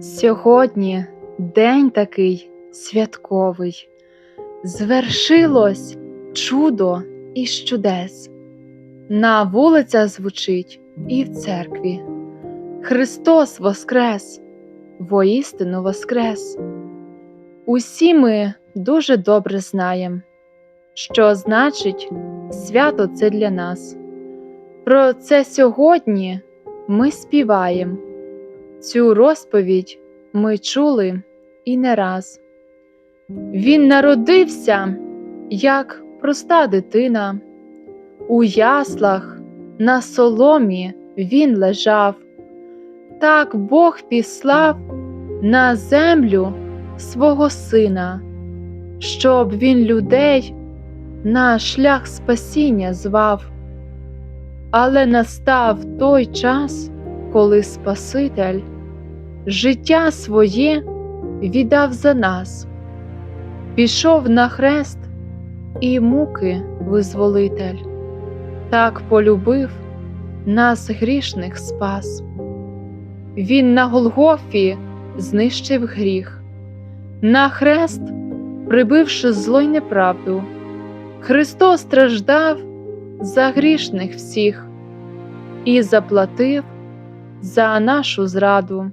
Сьогодні день такий святковий, звершилось чудо із чудес. На вулицях звучить і в церкві. Христос Воскрес, воістину Воскрес. Усі ми дуже добре знаємо, що значить свято це для нас. Про це сьогодні ми співаємо. Цю розповідь ми чули і не раз. Він народився, як проста дитина. У яслах на соломі він лежав. Так Бог післав на землю свого сина, щоб він людей на шлях спасіння звав. Але настав той час, коли Спаситель життя своє віддав за нас, пішов на хрест і муки визволитель, так полюбив нас грішних спас. Він на Голгофі знищив гріх, на хрест, прибивши зло й неправду, Христос страждав за грішних всіх і заплатив за нашу зраду.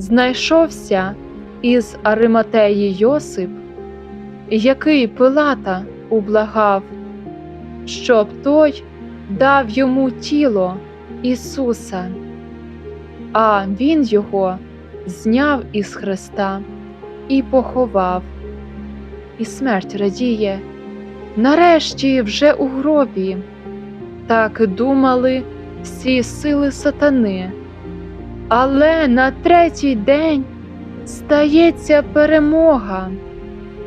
Знайшовся із Ариматеї Йосип, який Пилата ублагав, щоб той дав йому тіло Ісуса, а Він його зняв із Христа і поховав, і смерть радіє, нарешті вже у гробі. Так думали всі сили сатани. Але на третій день стається перемога,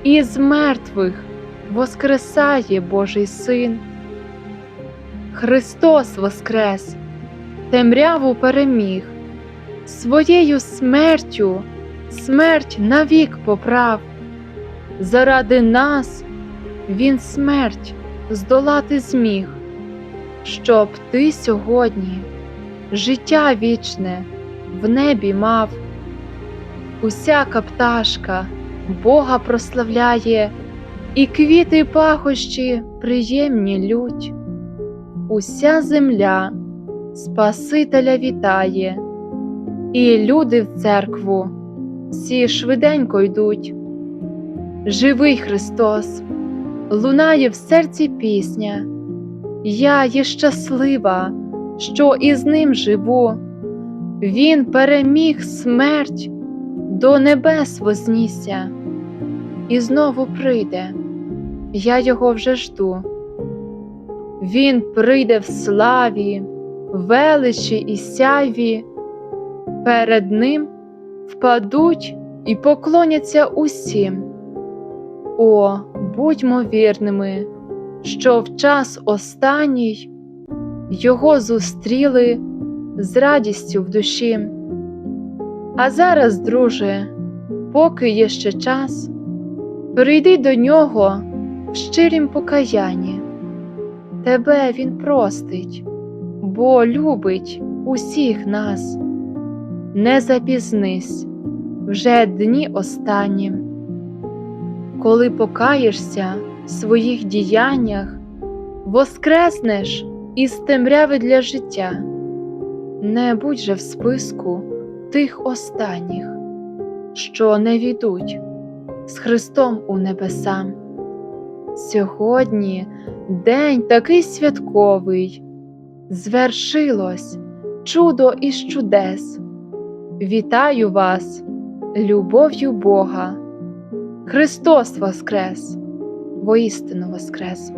і з мертвих воскресає Божий Син. Христос воскрес, темряву переміг, своєю смертю смерть навік поправ. Заради нас Він смерть здолати зміг, щоб ти сьогодні життя вічне в небі мав. Усяка пташка Бога прославляє, і квіти пахощі приємні лють. Уся земля Спасителя вітає, і люди в церкву всі швиденько йдуть. Живий Христос, лунає в серці пісня, я є щаслива, що із ним живу. Він переміг смерть, до небес вознісся, і знову прийде, я його вже жду. Він прийде в славі, величі і сяйві, перед ним впадуть і поклоняться усім. О, будьмо вірними, що в час останній його зустріли з радістю в душі. А зараз, друже, поки є ще час, прийди до нього в щирім покаянні. Тебе Він простить, бо любить усіх нас. Не запізнись вже дні останні. Коли покаєшся в своїх діяннях, воскреснеш із темряви для життя не будь же в списку тих останніх, що не війдуть з Христом у небеса. Сьогодні день такий святковий, звершилось чудо із чудес. Вітаю вас, любов'ю Бога, Христос Воскрес, воістину Воскрес!